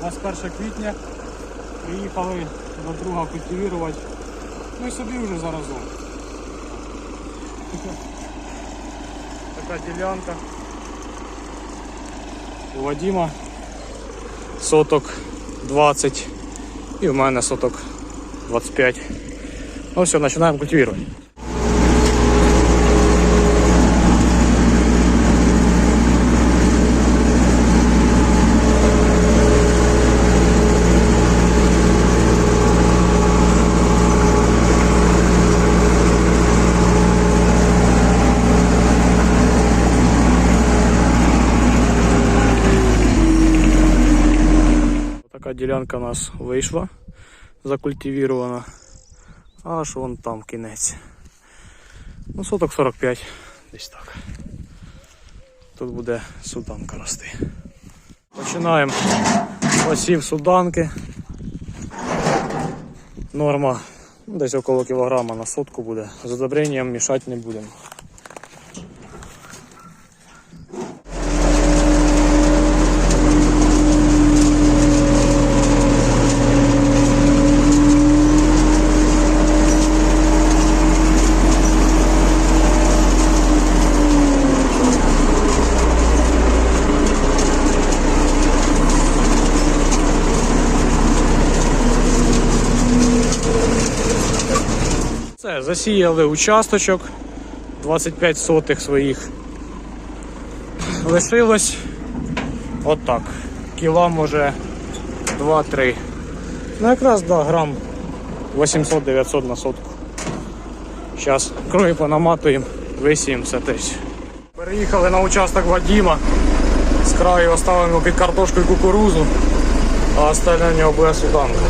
21 квітня. Приїхали до друга культивувати. Ну і собі вже заразом. Така ділянка. У Вадима соток 20 і в мене соток 25. Ну все, починаємо культивувати. Така ділянка у нас вийшла, закультивірована. Аж вон там кінець. Ну, соток 45, десь так. Тут буде суданка рости. Починаємо посів суданки. Норма ну, десь около кілограма на сотку буде. З одобренням мішати не будемо. Це засіяли участочок 25 сотих своїх. Лишилось отак. Кіла може 2-3. Ну якраз да, грам 800-900 на сотку. Зараз крові понаматуємо, висіємо все. Переїхали на участок Вадима. З краю оставимо під картошку і кукурузу, а остальне в нього буде суданка.